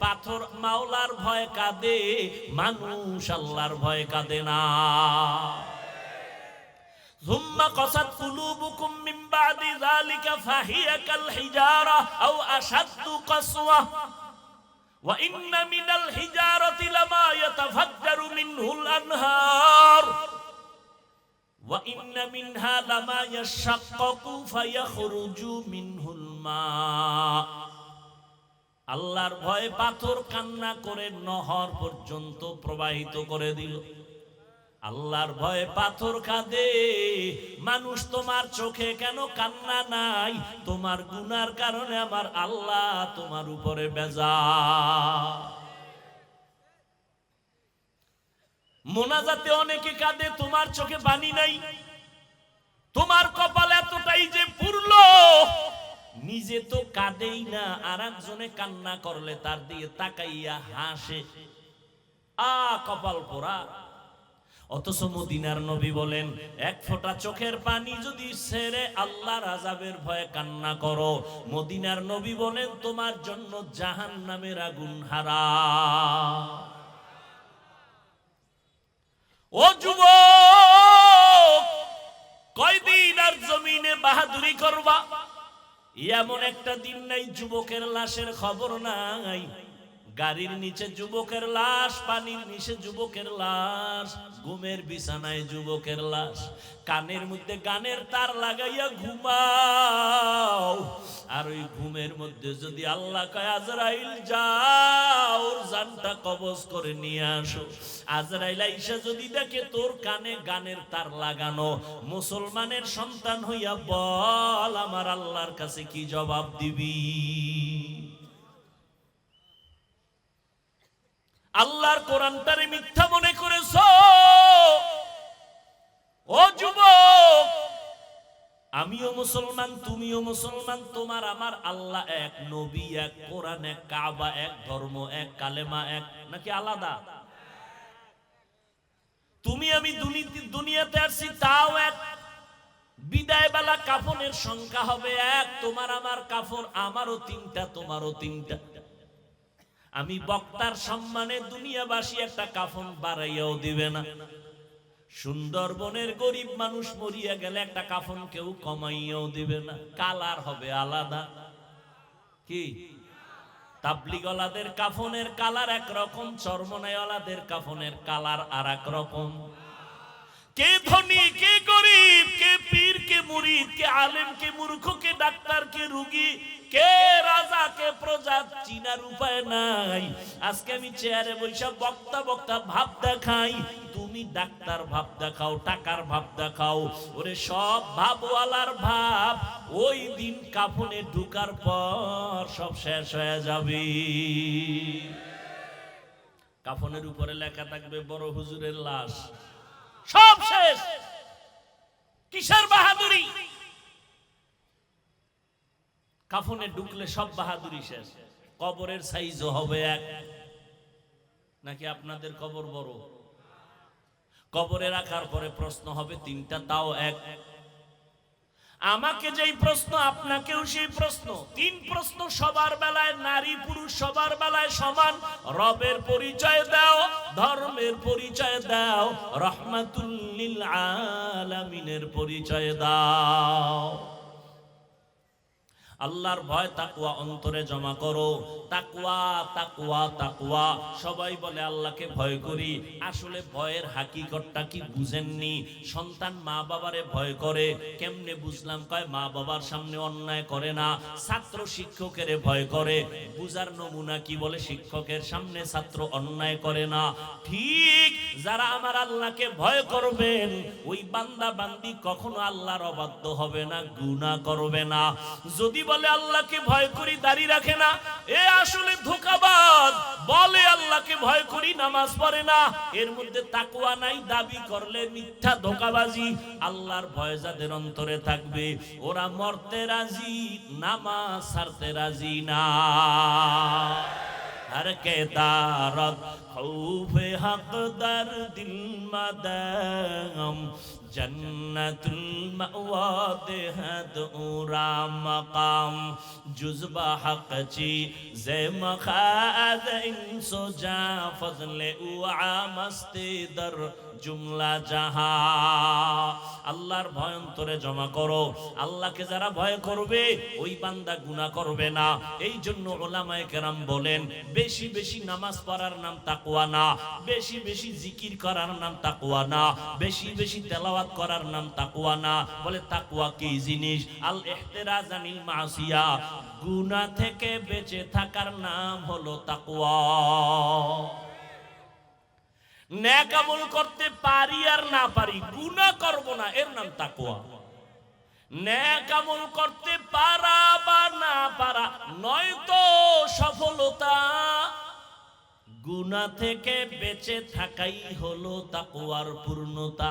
পাথর মাওলার ভয় কাঁদে মানুষ আল্লাহর ভয় কাঁদে না ثم قست قلوبكم من بعد ذلك فهي كالحجارة أو أشد قسوة وإن من الحجارة لما يتفجر منه الأنهار وإن منها لما يشقق فيخرج منه الماء আল্লাহর ভয়ে পাথর কান্না করে নহর পর্যন্ত প্রবাহিত করে দিল। আল্লাহর ভয়ে পাথর কাঁদে, মানুষ তোমার চোখে কেন কান্না নাই? তোমার গুনার কারণে আমার আল্লাহ তোমার উপরে বেজা মোনাজাতে অনেকে কাঁদে, তোমার চোখে পানি নাই। তোমার কপাল এতটাই যে নিজে তো কাঁদেই না, আর একজনে কান্না করলে তার দিয়ে তাকাইয়া হাসে। আ, কপাল পোড়া। অথচ মদিনার নবী বলেন, এক ফোঁটা চোখের পানি যদি ছেড়ে আল্লাহর আজাবের ভয়ে কান্না করো, মদিনার নবী বলেন, তোমার জন্য জাহান নামের আগুন হারা ও যুব কয়দিন আর জমিনে বাহাদুরি করবা? এমন একটা দিন নাই যুবকের লাশের খবর নাই। গাড়ির নিচে যুবকের লাশ, পানির নিচে যুবকের লাশ, ঘুমের বিছানায় যুবকের লাশ। কানের মধ্যে গানের তার লাগাইয়া ঘুমাও। আর ওই ঘুমের মধ্যে যদি আল্লাহ কয়, আজরাইল যাও, জানটা কবজ করে নিয়ে আসো। আজরাইল আইসা যদি দেখে তোর কানে গানের তার লাগানো, মুসলমানের সন্তান হইয়া বল, আমার আল্লাহর কাছে কি জবাব দিবি? আল্লাহর কোরআনটারে মিথ্যা মনে করেছ? ও যুবক, আমিও মুসলমান, তুমিও মুসলমান, তোমার আমার আল্লাহ এক নবী, এক কোরআন, এক কাবা, এক ধর্ম, এক কালেমা, এক নাকি আলাদা? তুমি আমি দুনি- দুনিয়াতে আসছি তাও এক বিদায় বেলা কাফনের সংখ্যা হবে এক, তোমার আমার কাফন, আমারও তিনটা, তোমারও তিনটা। আমি বক্তার সম্মানে দুনিয়াবাসী একটা কাফন বাড়াইয়াও দিবে না। সুন্দরবনের গরিব মানুষ মরিয়া গেলে একটা কাফন কেউ কমাইয়াও দিবে না। কালার হবে আলাদা। কি? তাবলিগলাদের কাফনের কালার একরকম চর্মনায়ওয়ালাদের কাফনের কালার আর এক রকম। কে ধনী, কে গরিব, কে পীর, কে মুরিদ, কে আলেম, কে মূর্খ, কে ডাক্তার, কে রুগী কে রাজা কে প্রজা চিনার উপায় নাই? আজকে আমি চেয়ারে বৈশা বক্তা বক্তা ভাব দেখাই। তুমি ডাক্তার ভাব দেখাও, টাকার ভাব দেখাও। ওরে সব ভাবওয়ালার ভাব, ওই দিন কাফনে ঢুকার পর সব শেষ হয়ে যাবে। কাফনের উপরে লেখা থাকবে, বড় হুজুরের লাশ। সব শেষ। কিসের বাহাদুরি? কাফনে ঢুকলে সব বাহাদুরি শেষ। কবরের সাইজও হবে এক। নাকি আপনাদের কবর বড়? কবরে রাখার পরে প্রশ্ন হবে, তিনটা তাও এক। আমাকে যেই প্রশ্ন, আপনাকেও সেই প্রশ্ন। তিন প্রশ্ন সবার বেলায়, নারী পুরুষ সবার বেলায় সমান। রবের পরিচয় দাও, ধর্মের পরিচয় দাও রহমাতুল্লিল আলামিনের পরিচয় দাও। আল্লাহর ভয় তাকুয়া অন্তরে জমা করো। তাকুয়া তাকুয়া তাকুয়া সবাই বলে আল্লাহকে ভয় করি। আসলে ভয়ের হাকিকতটা কি বুঝেননি? সন্তান মা বাবারে ভয় করে। কেমনে বুঝলাম? কয় মা বাবার সামনে অন্যায় করে না। ছাত্র শিক্ষকের ভয় করে। বুজার নমুনা কি বলে? শিক্ষকের সামনে ছাত্র অন্যায় করে না। ঠিক যারা আমার আল্লাহকে ভয় করবেন, ওই বান্দা বান্দি কখনো আল্লাহর অবাধ্য হবে না, গুনাহ করবে না। যদি বলে, আল্লাহকে ভয় করি, দাড়ি রাখে না। এ আসলে ধোকাবাদ বলে, আল্লাহকে ভয় করি, নামাজ পড়ে না। এর মধ্যে তাকুয়া নাই, দাবি করলে মিথ্যা ধোকাবাজি। আল্লাহর ভয় যাদের অন্তরে থাকবে, ওরা মরতে রাজি, নামাজ সারতে রাজি না। আর কে তার হক দার در মাদ জন্নতুল মাওয়া মাকাম। জুজবা হকচি জে মখাদ ইনসো জা ফজলে উআ মস্তি দর জুমলা জাহা। আল্লাহর ভয় অন্তরে জমা করো। আল্লাহকে যারা ভয় করবে, ওই বান্দা গুনাহ করবে না। এই জন্য ওলামায়ে কেরাম বলেন, বেশি বেশি নামাজ পড়ার নাম তাকওয়া না। বেশি বেশি জিকির করার নাম তাকওয়া না। বেশি বেশি তেলাওয়াত করার নাম তাকওয়া না। বলে তাকুয়া কি জিনিস? আল ইহতিরাজ আনিল মাসিয়া। গুনাহ থেকে বেঁচে থাকার নাম হলো তাকওয়া। ন্যাক আমল করতে পারি আর না পারি, গুণা করব না, এর নাম তাকোয়া ন্যাক আমল করতে পারা বা না পারা, নয়তো সফলতা। গুণা থেকে বেঁচে থাকাই হলো তাকওয়ার পূর্ণতা।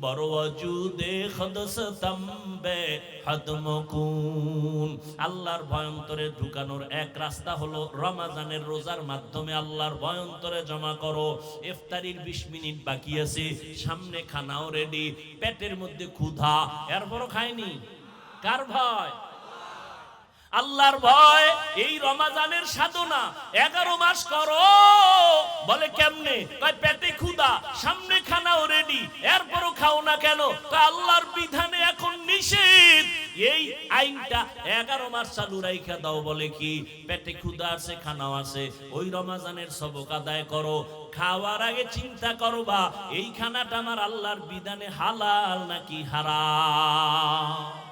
বড় অজুদে খদসতম্বে হদমকুন। আল্লাহর ভয়ন্তরে ঢুকানোর এক রাস্তা হলো রমাজানের রোজার মাধ্যমে আল্লাহর ভয়ন্তরে জমা করো। ইফতারির 20 মিনিট বাকি আছে, সামনে খানাও রেডি পেটের মধ্যে ক্ষুধা, এরপরও খায়নি? কার ভয়? আল্লাহর ভয়, এই রমাজানের সাধনা, এগারো মাস করো। বলে কেমনে? পেটে ক্ষুদা সামনে খানাও রেডি এরপরও খাও না কেন? আল্লাহর বিধানে এখন নিষেধ। এই আইনটা এগারো মাস চালু রাইখা দাও বলে কি? পেটে ক্ষুদা আছে, খানাও আছে, ওই রমাজানের সবক আদায় করো। খাওয়ার আগে চিন্তা করো করবা এই খানাটা আমার আল্লাহর বিধানে হালাল নাকি হারাম?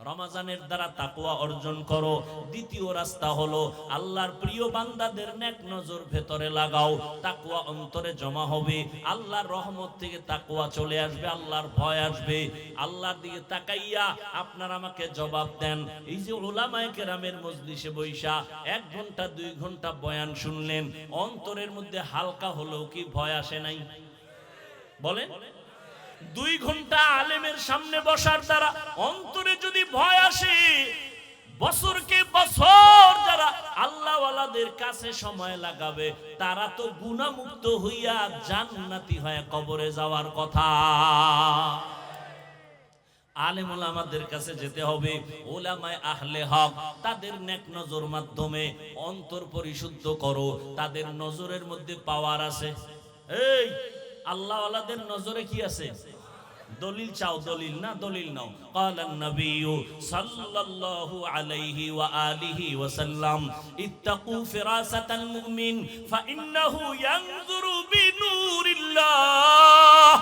রমাজানের দ্বারা তাকুয়া অর্জন করো। দ্বিতীয় রাস্তা হলো আল্লাহর প্রিয় বান্দাদের নেক নজর ভেতরে লাগাও। তাকুয়া অন্তরে জমা হবে। আল্লাহর রহমত থেকে তাকুয়া চলে আসবে, আল্লাহর ভয় আসবে। আল্লাহর দিকে তাকাইয়া আপনার আমাকে জবাব দেন। এই যে ওলামায়ে কেরামের মজলিসে বৈশা এক ঘণ্টা, দুই ঘণ্টা বয়ান শুনলেন। অন্তরের মধ্যে হালকা হলেও কি ভয় আসে নাই? বলেন। দুই ঘণ্টা আলেমের সামনে বসার দ্বারা অন্তরে যদি ভয় আসে, বছরকে বছর যারা আল্লাহওয়ালাদের কাছে সময় লাগাবে, তারা তো গুণামুক্ত হইয়া জান্নাতি হয়ে কবরে যাওয়ার কথা। আলেম ওলামাদের কাছে যেতে হবে, ওলামায় আহলে হক, তাদের নেক নজর মাধ্যমে অন্তর পরিশুদ্ধ করো, তাদের নজরের মধ্যে পাওয়ার আছে। এই আল্লাহ ওয়ালাদের নজরে কি আছে দলিল চাও দলিল না দলিল নাও قال النبي صلى الله عليه وآله وسلم اتقوا فراسة المؤمن فإنه ينظر بنور الله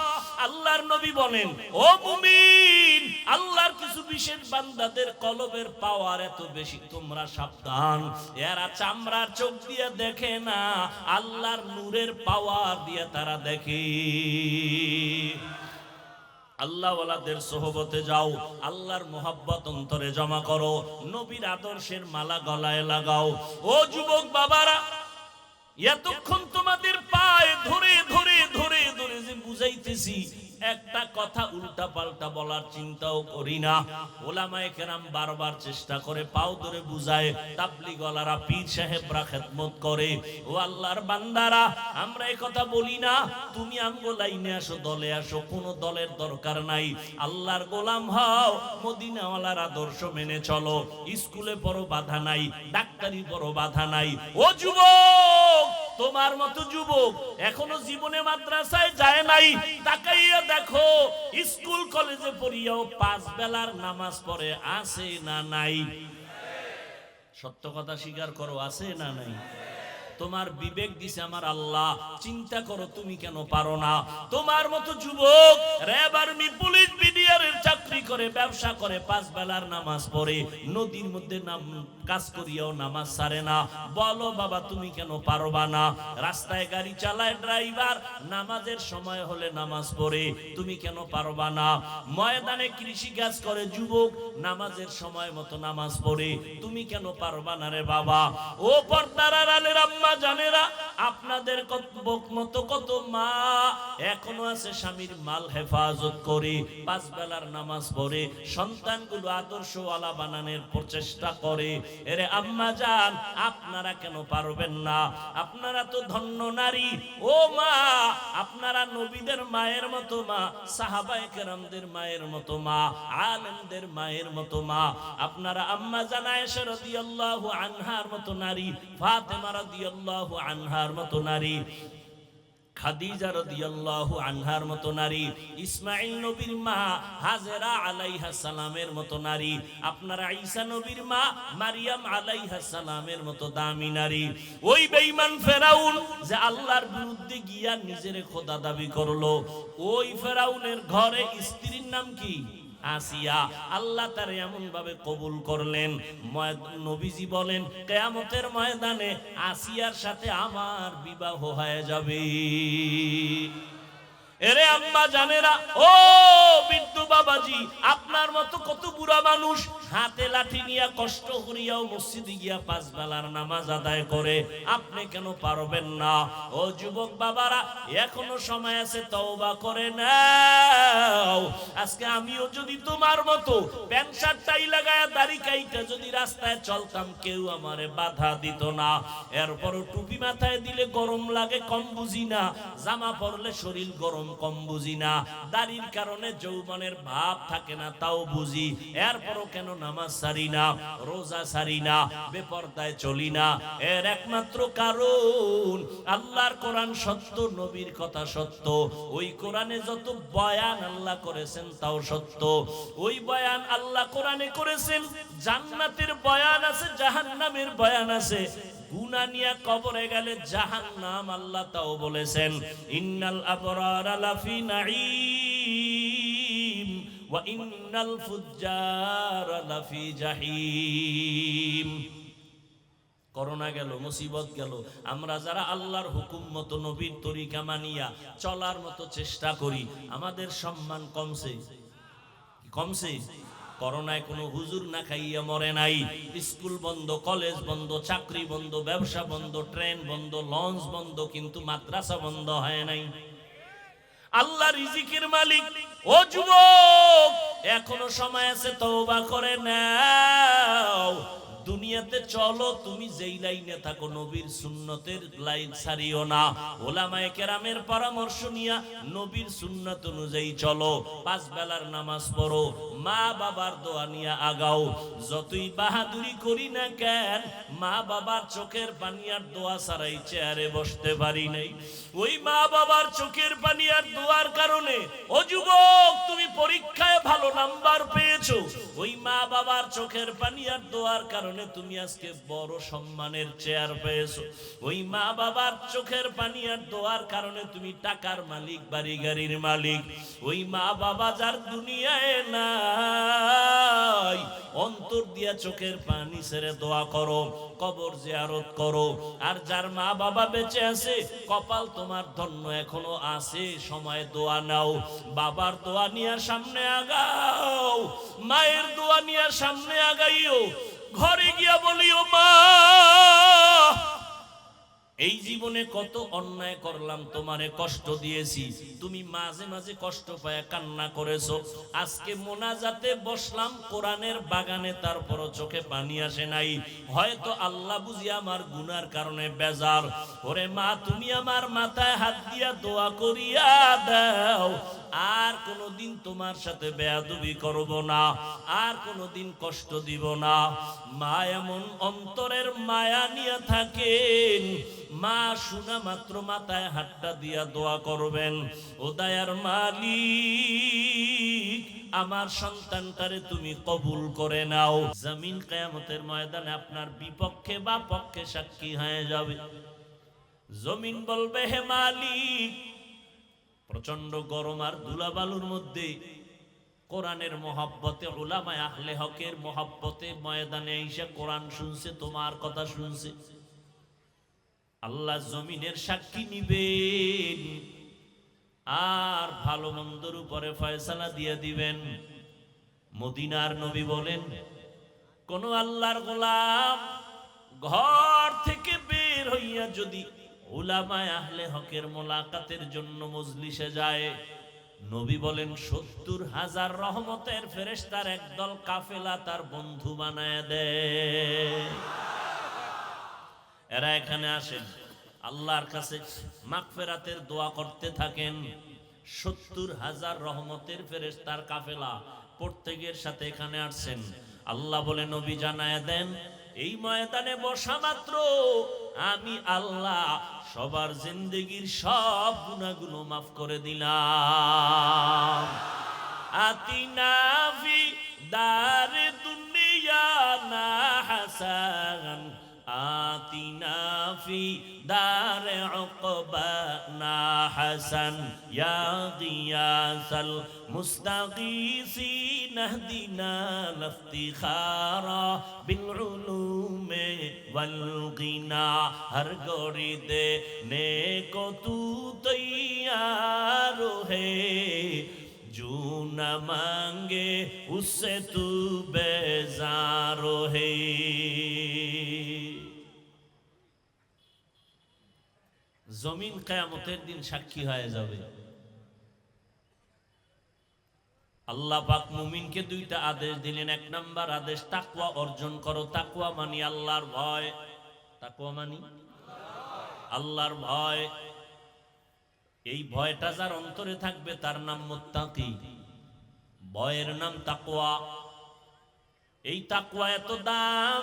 আল্লাহর নবী বলেন, ও মুমিন, আল্লাহর কিছু বিশেষ বান্দাদের কলবের পাওয়ার এত বেশি, তোমরা সাবধান। এরা চামড়ার চোখ দিয়ে দেখে না, আল্লাহর নূরের পাওয়ার দিয়ে তারা দেখে। আল্লাহওয়ালাদের সোহবতে যাও, আল্লাহর মোহাব্বত অন্তরে জমা করো, নবীর আদর্শের মালা গলায় লাগাও। ও যুবক বাবারা, এতক্ষণ তোমাদের পায়ে ধরে ধরে ধরে ধরে যে বুঝাইতেছি একটা কথা উল্টা পাল্টা বলার চিন্তাও করি না। ওলামায়ে কেরাম বারবার চেষ্টা করে পাও ধরে বুঝায় তাবলি গলারা পীর সাহেবরা খেদমত করে। ও আল্লাহর বান্দারা, আমরা এই কথা বলি না, তুমি আমগো লাইনে আসো, দলে আসো, কোনো দলের দরকার নাই। আল্লাহর গোলাম হও, মদিনাওয়ালার আদর্শ মেনে চলো, স্কুলে বড় বাধা নাই, ডাক্তারি বড় বাধা নাই। ও যুবক! তোমার মতো যুবক এখনও জীবনে মাদ্রাসায় যায় নাই। তাকাইয়া দেখো, স্কুল, কলেজে পড়িয়াও পাঁচ বেলার নামাজ পড়ে, আছে না নাই? সত্য কথা স্বীকার করো, আছে না নাই? তোমার বিবেক দিছে আমার আল্লাহ, চিন্তা করো তুমি কেন পারো না। তোমার মতো যুবক, র্যাব আর্মি, পুলিশ, বিডিআর চাকরি করে, ব্যবসা করে, পাঁচ বেলার নামাজ পড়ে, নদীর মধ্যে নাম, কাজ করিয়াও নামাজ সারে না। বলো বাবা, তুমি কেন পারবা না? রাস্তায় গাড়ি চালায় ড্রাইভার, নামাজের সময় হলে নামাজ পড়ে, তুমি কেন পারবা না? ময়দানে কৃষি কাজ করে যুবক, নামাজের সময় মতো নামাজ পড়ে, তুমি কেন পারবা না রে বাবা? ও পর্দার আড়ালের আম্মা জানেরা, আপনাদের মতো কত মা। এখনও আছে স্বামীর মাল হেফাজত করে, পাঁচ বেলার নামাজ পড়ে, সন্তানগুলো আদর্শওয়ালা বানানোর প্রচেষ্টা করে। এরে আম্মা যান আপনারা কেন পারবেন না? আপনারা তো ধন্য নারী। ও মা, আপনারা নবীদের মায়ের মতো মা সাহাবায়ে কেরামদের মায়ের মতো মা, আলেমদের মায়ের মতো মা। আপনারা আম্মা জান আয়েশা রাদিয়াল্লাহু আনহার মতো নারী, ফাতেমা রাদিয়াল্লাহু আনহার মতো নারী, খাদিজা আনহার মতো নারী ইসমাইল নবীর মা হাজেরা আলাইহা সালামের মতো নারী, আপনারা ঈসা নবীর মা মারিয়াম আলাইহা সালামের মতো দামি নারী। ওই বেঈমান ফেরাউন যে আল্লাহর বিরুদ্ধে গিয়া নিজের খোদা দাবি করল, ওই ফেরাউনের ঘরে স্ত্রীর নাম কি? আসিয়া আল্লাহ তার এমন ভাবে কবুল করলেন। নবীজি বলেন, কেয়ামতের ময়দানে আসিয়ার সাথে আমার বিবাহ হয়ে যাবে। এরে আম্মা জানেরা, ও বিদ্যু বাবাজি, আপনার মতো কত বুড়া মানুষ হাতে লাঠি নিয়ে কষ্ট করিয়াও মসজিদে গিয়া পাঁচ বেলার নামাজ আদায় করে। আপনি কেন পারবেন না? ও যুবক বাবারা, এখনও সময় আছে, তওবা করে নাও। আজকে আমিও যদি তোমার মতো প্যান্ট শার্ট টাই লাগায় দাড়ি কাইটা যদি রাস্তায় চলতাম, কেউ আমারে বাধা দিত না। এরপরও টুপি মাথায় দিলে গরম লাগে, কম বুঝি না। জামা পরলে শরীর গরম, কম বুঝি না। দাড়ির কারণে যৌবনের ভাব থাকে না, তাও বুঝি। এরপরও কেন নামাজ সারি না, রোজা সারি না, বেপরদায় চলি না। এর একমাত্র কারণ, আল্লাহর কোরআন সত্য, নবীর কথা সত্য। ওই কোরআনে যত বয়ান আল্লাহ করেছেন তাও সত্য। ওই বয়ান আল্লাহ কোরআনে করেছেন, জান্নাতের বয়ান আছে, জাহান্নামের বয়ান আছে। জাহান নাম আল্লাহ তাও বলেছেন, ইন্নাল আবরার লাফি নাঈম। করোনা গেল, মুসিবত গেল। আমরা যারা আল্লাহর হুকুম মতো নবীর তরিকা মানিয়া চলার মতো চেষ্টা করি, আমাদের সম্মান কমছে। কমছে। করোনায় কোনো হুজুর না খাইয়া মরে নাই। স্কুল বন্ধ, কলেজ বন্ধ, চাকরি বন্ধ, ব্যবসা বন্ধ, ট্রেন বন্ধ, লঞ্চ বন্ধ, কিন্তু মাদ্রাসা বন্ধ হয় নাই। আল্লাহ রিজিকের মালিক। ও যুবক এখনও সময় আছে তওবা করে নাও। দুনিয়াতে চলো, তুমি যেই লাইনে থাকো, নবীর সুন্নতের লাইন ছাড়িও না। ওলামায়ে কেরামের পরামর্শ নিয়া নবীর সুন্নত অনুযায়ী চলো। পাঁচ বেলার নামাজ পড়ো, মা বাবার দোয়া নিয়া আগাও। যতই বাহাদুরি করি না কেন, মা বাবার চোখের পানি আর দোয়া ছাড়াই চেয়ারে বসতে পারি নাই। ওই মা বাবার চোখের পানি আর দোয়ার কারণে, ও যুবক, তুমি পরীক্ষায় ভালো নাম্বার পেয়েছ। ওই মা বাবার চোখের পানি আর দোয়ার কারণে তুমি আজকে বড় সম্মানের চেয়ার পেয়েছ। ওই মা বাবার চোখের পানি আর দোয়ার কারণে তুমি টাকার মালিক বাড়ি গাড়ির মালিক। ওই মা বাবা যার দুনিয়ায় নাই, অন্তর দিয়া চোখের পানি ছেড়ে দোয়া করো, কবর জিয়ারত করো। আর যার মা বাবা বেঁচে আছে, কপাল তোমার ধন্য এখনও আছে, সময় দোয়া নাও। বাবার দোয়া নিয়ে সামনে আগাও, মায়ের দোয়া নিয়ে সামনে আগাইও। ঘরে গিয়া বলিও মা, এই জীবনে কত অন্যায় করলাম, তোমারে কষ্ট দিয়েছি। তুমি মাঝে মাঝে কষ্ট পায়, কান্না করেছ। আজকে মোনাজাতে বসলাম, কোরআনের বাগানে তারপর চোখে পানি আসে নাই। হয়তো আল্লাহ বুঝি আমার গুনার কারণে বেজার। ওরে মা, তুমি আমার মাথায় হাত দিয়া দোয়া করিয়া দাও। আর কোনোদিন তোমার সাথে বেয়াদুবি করব না, আর কোনোদিন কষ্ট দিব না। মা এমন অন্তরের মায়া নিয়ে থাকেন, মা শোনা মাত্র মাথায় হাতটা দিয়া দোয়া করবেন। ও দায়ার মালিক, আমার সন্তানটারে তুমি কবুল করে নাও। জমিন কেয়ামতের ময়দানে আপনার বিপক্ষে বা পক্ষে সাক্ষী হয়ে যাবে। জমিন বলবে, হে মালিক প্রচণ্ড গরম আর ধুলাবালুর মধ্যে কোরআনের মহাব্বতে ওলামায় আহলে হকের মহাব্বতে ময়দানে এসে কোরআন শুনছে, তোমার কথা শুনছে। আল্লাহ জমিনের সাক্ষী নিবেন আর ভালো মন্দর উপরে ফয়সালা দিয়ে দিবেন। মদিনার নবী বলেন, কোন আল্লাহর গোলাম ঘর থেকে বের হইয়া যদি উলামায় আহলে হকের মোলাকাতের জন্য মজলিসে যায়। নবী বলেন, সত্তর হাজার রহমতের ফেরেশতার একদল কাফেলা তার বন্ধু বানায় দেয় এরা এখানে আসেন, আল্লাহর কাছে মাগফেরাতের দোয়া করতে থাকেন। সত্তর হাজার রহমতের ফেরেশতার কাফেলা প্রত্যেকের সাথে এখানে আসছেন। আল্লাহ বলে, নবী জানায় দেন, এই ময়দানে বসা মাত্র আমি আল্লাহ সবার জিন্দগির সব গুণাগুলো মাফ করে দিলাম। আতিনাফি দারে দুনিয়া না হাসান। আতিনাফি دار عقبانا حسن يا غياث المستغيثين اهدنا الافتخارا بالعلوم والغنى ہر گوڑی دے نیکو تو تیار ہے۔ جو نہ مانگے، اس سے تو بیزار ہے۔ জমিন কেয়ামতের দিন সাক্ষী হয়ে যাবে। আল্লাহ পাক মুমিনকে দুইটা আদেশ দিলেন। এক নাম্বার আদেশ তাকুয়া অর্জন করো। তাকুয়া মানি আল্লাহর ভয়। তাকুয়া মানি আল্লাহর ভয়। এই ভয়টা যার অন্তরে থাকবে, তার নাম মুত্তাকি। ভয়ের নাম তাকুয়া এই তাকুয়া এত দাম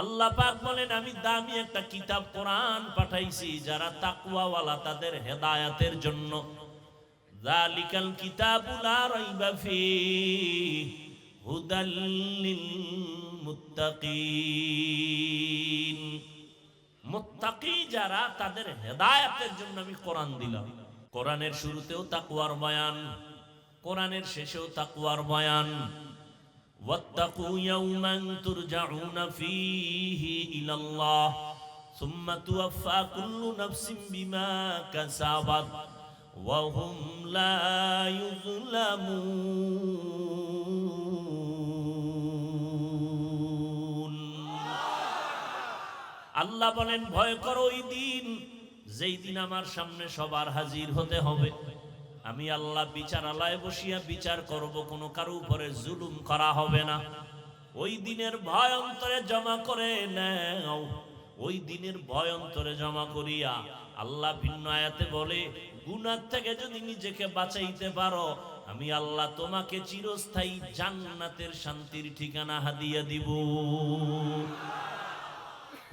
আল্লাহ পাক বলেন, আমি দামি একটা কিতাব কোরআন পাঠাইছি, যারা তাকুয়াওয়ালা তাদের হেদায়াতের জন্য। যালিকাল কিতাবু লা রাইবা ফি হুদাল লিল মুত্তাকিন। মুত্তাকি যারা, তাদের হেদায়াতের জন্য আমি কোরআন দিলাম। কোরআনের শুরুতেও তাকওয়ার বয়ান, কোরআনের শেষেও তাকুয়ার বয়ান। واتقوا يوما ترجعون فيه إلى الله ثم توفى كل نفس بما كسبت وهم لا يظلمون আল্লাহ বলেন ভয় করো ওই দিন যেই দিন আমার সামনে সবার হাজির হতে হবে আমি আল্লাহ বিচারালয়ে বসিয়া বিচার করব, কোনো কারও উপরে জুলুম করা হবে না। ওই দিনের ভয় অন্তরে জমা করে নাও। ওই দিনের ভয় অন্তরে জমা করিয়া আল্লাহ ভিন্ন আয়াতে বলে গুনার থেকে যদি নিজেকে বাঁচাইতে পারো, আমি আল্লাহ তোমাকে চিরস্থায়ী জান্নাতের শান্তির ঠিকানা হাদিয়া দিব।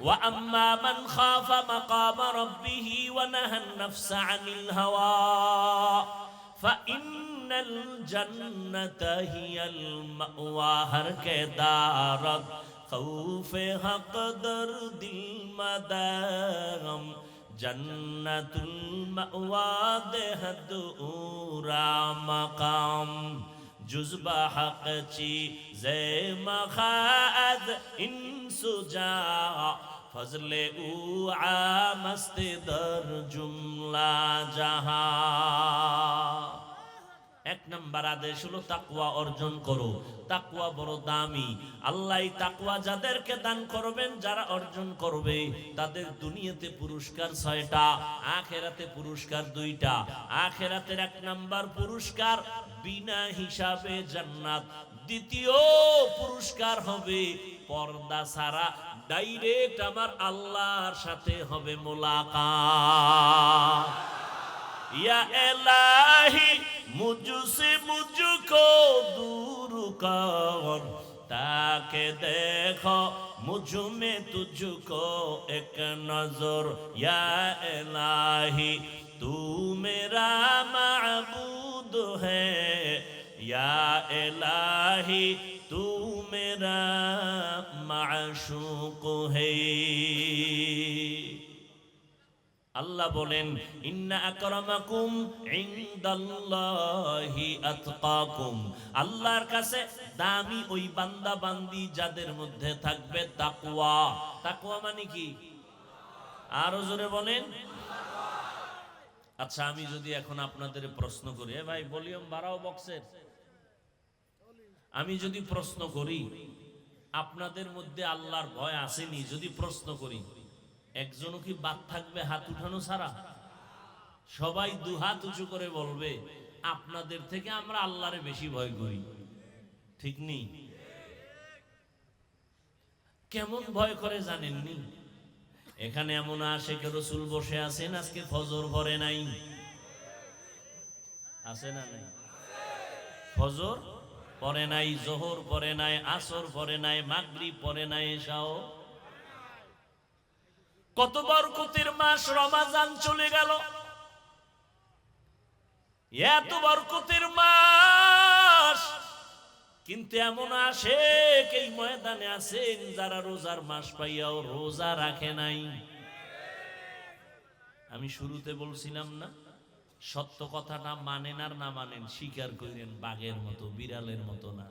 وأما من خاف مقام ربه ونهى النفس عن الهوى فإن الجنة هي المأوى. هر دارت خوف حق در دل مدام جنت المأوى دهد اورا مقام. جزبہ حق چی زی مخاعد انسو جا ফজলে উ আস্তে দর জুমলা জাহা। এক নম্বর আদেশ হলো তাকুয়া অর্জন করো। তাকুয়া বড় দামি। আল্লাহ তাকুয়া যাদেরকে দান করবেন, যারা অর্জন করবে, তাদের দুনিয়াতে পুরস্কার ছয়টা, আখেরাতে পুরস্কার দুইটা। আখেরাতের এক নম্বর পুরস্কার বিনা হিসাবে জান্নাত। দ্বিতীয় পুরস্কার হবে পর্দা ছাড়া ডাইরেক্ট আমার আল্লাহর সাথে হবে মোলাকাত या इलाही मुझसे मुझको दूर कर ताके देखो मुझ में तुझको एक नजर या इलाही तू मेरा माबूद है या इलाही तू मेरा মাশুক হে। আল্লাহ বলেন, ইন্না আকরামাকুম ইনদাল্লাহি আল্লাহর কাছে দামি ওই বান্দা বান্দি যাদের মধ্যে থাকবে তাকুয়া তাকুয়া মানে কি? আরও জোরে বলেন। আচ্ছা আমি যদি এখন আপনাদের প্রশ্ন করি ভাই, ভলিউম বাড়াও বক্সের। আমি যদি প্রশ্ন করি আপনাদের মধ্যে আল্লাহর ভয় আসেনি, যদি প্রশ্ন করি, একজনও কি বাদ থাকবে হাত উঠানো ছাড়া? সবাই দু হাত উঁচু করে বলবে, আপনাদের থেকে আমরা আল্লাহরে বেশি ভয় করি। ঠিক নেই? কেমন ভয় করে জানেননি? এখানে এমন আসে কে রসুল বসে আছেন, আজকে ফজর ভরে নাই। আছে না নাই? ফজর? পরে নাই জোহর, পরে নাই আসর, পরে নাই মাগরি পরে নাই এসাও কত বরকতের মাস রমাজান চলে গেল। এত বরকতের মাস, কিন্তু এমন আসে এই ময়দানে আছেন যারা রোজার মাস পাইয়াও রোজা রাখে নাই। আমি শুরুতে বলছিলাম না সত্য কথাটা মানেন আর না মানেন, স্বীকার করেন বাঘের মতো, বিড়ালের মতো না।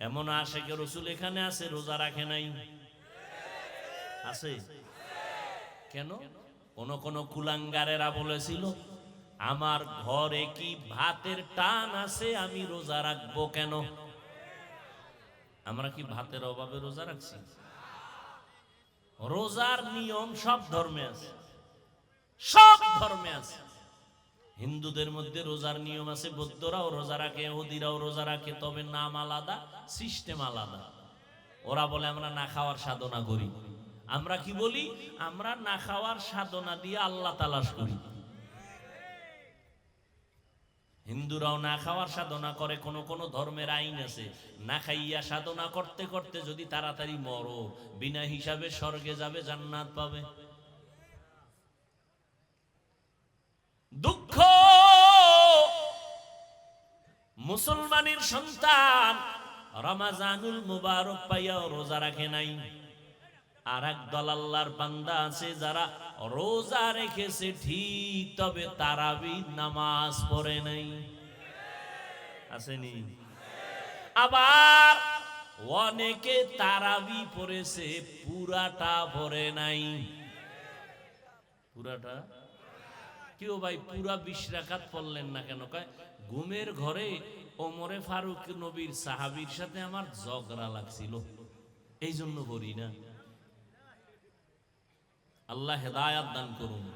এমন আসে কে রসুল এখানে আছে, রোজা রাখে নাই? আছে। কেন? কোন কোন কুলাঙ্গারেরা বলেছিল, আমার ঘরে কি ভাতের টান আছে, আমি রোজা রাখব কেন? আমরা কি ভাতের অভাবে রোজা রাখছি? রোজার নিয়ম সব ধর্মে আছে। সব ধর্মে আছে। হিন্দুদের মধ্যে রোজার নিয়ম আছে, বৌদ্ধরাও রোজা রাখে ওদিরাও রোজা রাখে, তবে নাম আলাদা, সিস্টেম আলাদা। ওরা বলে, আমরা না খাওয়ার সাধনা করি। আমরা কি বলি? আমরা না খাওয়ার সাধনা দিয়ে আল্লাহ তালাশ করি। হিন্দুরাও না খাওয়ার সাধনা করে, কোন কোন ধর্মের আইন আছে। না খাইয়া সাধনা করতে করতে যদি তাড়াতাড়ি মরো, বিনা হিসাবে স্বর্গে যাবে, জান্নাত পাবে। দুঃখ। মুসলমানের সন্তান রমাজানুল মুবারক পাইয়াও রোজা রাখে নাই। আর এক দল আল্লাহর বান্দা আছে যারা রোজা রেখেছে, ঠিক তবে তারাবি নামাজ পড়ে নাই। আসেনি? আবার অনেকে তারাবি পড়েছে, পুরাটা পড়ে নাই। পুরাটা? কেউ ভাই পুরা বিশ রাকাত পড়লেন না কেন? কয়, ঘুমের ঘরে ওমরে ফারুক নবীর সাহাবীর সাথে আমার ঝগড়া লাগছিল। এই জন্য করি না। আল্লাহ হেদায়াত দান করুন।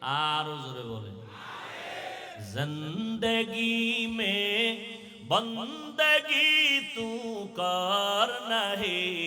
আরও জোরে বলেন। জিন্দগি মে বন্দগি তু কর নহে।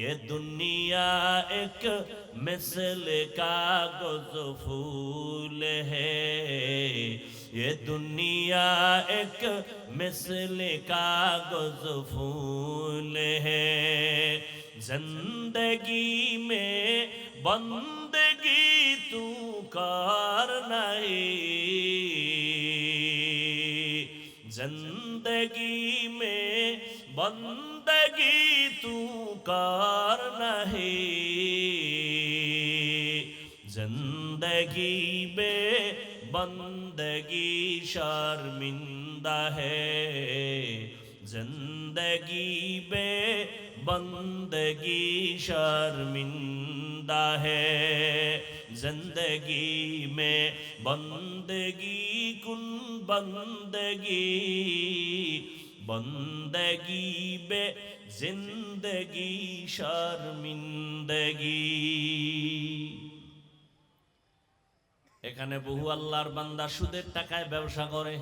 یہ دنیا ایک مثل کا گزفول ہے۔ یہ دنیا ایک مثل کا گزفول ہے۔ زندگی میں بندگی تو کار نہیں۔ زندگی میں بندگی زندگی تو کار نہیں۔ زندگی بے بندگی شرمندہ ہے۔ زندگی بے بندگی شرمندہ ہے۔ زندگی میں بندگی کن بندگی۔ বন্দগি বে জিন্দগি শর্মিন্দগি। এখানে বহু আল্লাহর বান্দা সুদের টাকায় ব্যবসা করে।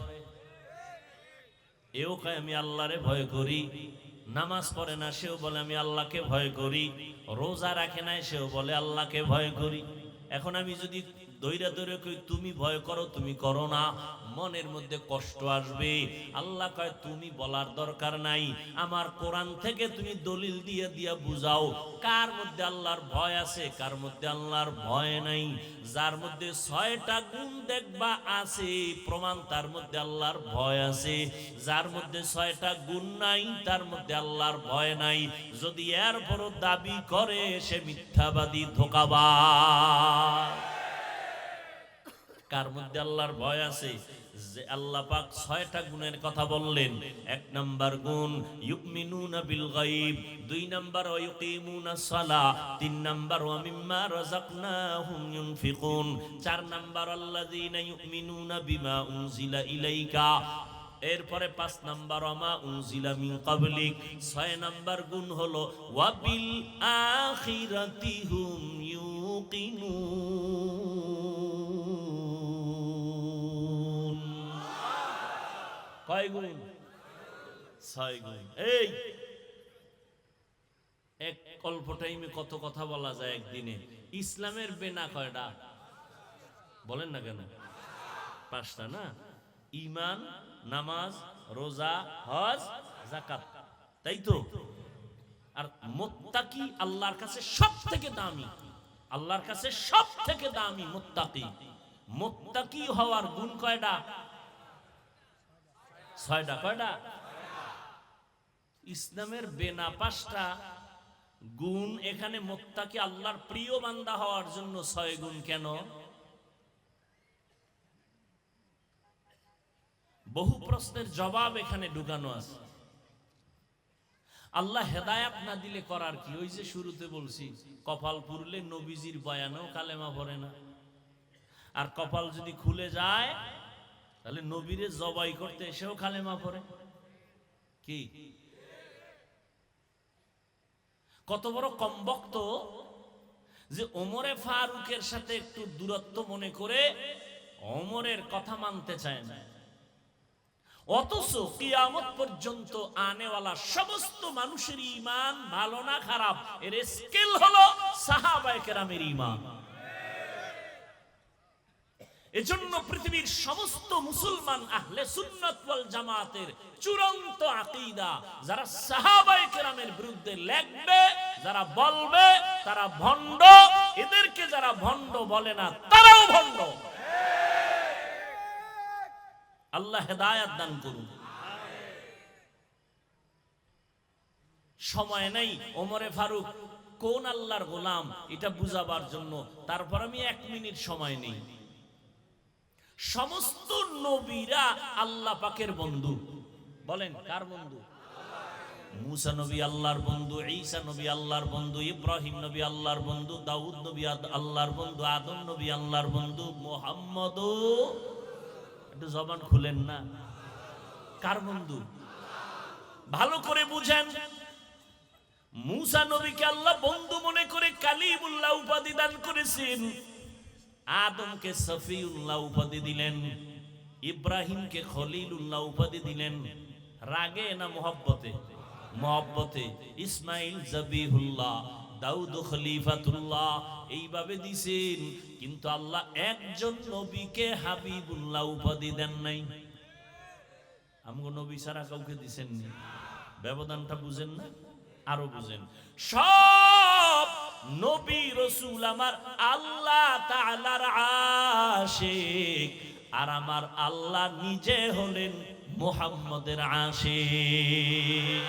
এও কয়, আমি আল্লাহরে ভয় করি, নামাজ পড়ে না, সেও বলে, আমি আল্লাহকে ভয় করি, রোজা রাখে নাই, সেও বলে, আল্লাহকে ভয় করি। এখন আমি যদি দৈরা দৈরে কই, তুমি ভয় করো, তুমি করো না। মনের মধ্যে কষ্ট আসবে। আল্লাহ কয়, তুমি বলার দরকার নাই। আমার কোরআন থেকে তুমি দলিল দিয়ে দিয়া বুঝাও। কার মধ্যে আল্লাহর ভয় আছে, কার মধ্যে আল্লাহর ভয় নাই। যার মধ্যে ছয়টা গুণ দেখবা আছে, প্রমাণ তার মধ্যে আল্লাহর ভয় আছে। যার মধ্যে ছয়টা গুণ নাই, তার মধ্যে আল্লাহর ভয় নাই। যদি এরপরও দাবি করে, সে মিথ্যাবাদী, ধোকাবাজ। কার মধ্যে আল্লাহর ভয় আছে যে আল্লাহ পাক ছয়টা গুণের কথা বললেন। এক নাম্বার গুণ, ইউমিনুনা বিল গায়ব। দুই নাম্বার ওয়া ইউকিমুনা সালা। তিন নাম্বার, ওয়া মিম্মা রাযাকনাহুম ইউনফিকুন। চার নাম্বার, আল্লাযীনা ইউমিনুনা বিমা উনজিলা ইলাইকা। এরপরে পাঁচ নাম্বার অমা উনজিলা মিন কাবলিক ছয় নাম্বার গুণ হলো, ওয়াবিল আখিরাতি হুম ইউকিনুন। কয় গুণ ছয় গুণ এই, এক অল্প টাইমে কত কথা বলা যায় একদিনে? ইসলামের বেনা কয়টা? বলেন না কেন? পাঁচটা না? ইমান নামাজ, রোজা, হজ জাকাত তাই তো? আর মোত্তাকি আল্লাহর কাছে সব থেকে দামি। আল্লাহর কাছে সব থেকে দামি মোত্তাকি। মোত্তাকি হওয়ার গুণ কয়টা? ছয়টা, কয়টা? ইসলামের বেনা পাঁচটা। গুণ এখানে মোত্তাকি আল্লাহর প্রিয় বান্দা হওয়ার জন্য ছয় গুণ কেন? বহু প্রশ্নের জবাব এখানে ঢুকানো আছে। আল্লাহ হেদায়াত না দিলে করার কি? ওই যে শুরুতে বলছি, কপাল পুরলে নবীজির বয়ানেও কালেমা পড়ে না। আর কপাল যদি খুলে যায় তাহলে নবীরে জবাই করতে এসেও কালেমা পড়ে। কি? কত বড় কমবক্ত যে ওমরে ফারুকের সাথে একটু দূরত্ব মনে করে ওমরের কথা মানতে চায় না। অথচ কিয়ামত পর্যন্ত আনেওয়ালা সমস্ত মানুষের ইমান ভালো না খারাপ, এর স্কেল হলো সাহাবায়ে কেরামের ইমান এজন্য পৃথিবীর সমস্ত মুসলমান আহলে সুন্নাত জামাতের চূড়ান্ত আকীদা, যারা সাহাবায়ে কেরামের বিরুদ্ধে লেখবে, যারা বলবে, তারা ভণ্ড, এদেরকে যারা ভণ্ড বলে না, তারাও ভণ্ড। আল্লাহ হেদায়াত দান করুন। সময় নেই, ওমরে ফারুক, কোন আল্লাহর গোলাম, এটা বুঝাবার জন্য। তারপর আমি এক মিনিট সময় নেই। সমস্ত নবীরা আল্লাহ পাকের বন্ধু। বলেন, কার বন্ধু? মুসা নবী আল্লাহর বন্ধু, ঈসা নবী আল্লাহর বন্ধু, ইব্রাহিম নবী আল্লাহর বন্ধু, দাউদ নবী আল্লাহর বন্ধু, আদম নবী আল্লাহর বন্ধু মোহাম্মদও একটু জবান খুলেন না। কার বন্ধু? ভালো করে বুঝেন। মুসা নবীকে আল্লাহ বন্ধু মনে করে কালিমুল্লাহ উপাধি দান করেছেন। আদমকে সফিউল্লাহ উপাধি দিলেন, ইব্রাহিমকে খলিলুল্লাহ উপাধি দিলেন। রাগে না মোহব্বতে? মোহব্বতে। ইসমাইল জবিহুল্লাহ, দাউদ খলিফাতুল্লাহ, এইভাবে দিছেন, কিন্তু আল্লাহ একজন নবীকে হাবিবুল্লাহ উপাধি দেন নাই। আমগো নবী ছাড়া কাউকে দিছেন ব্যবধানটা বুঝেন না? আরও বুঝেন। সব নবী রসুল আমার আল্লাহ তালার আশিক। আর আমার আল্লাহ নিজে হলেন মোহাম্মদের আশিক।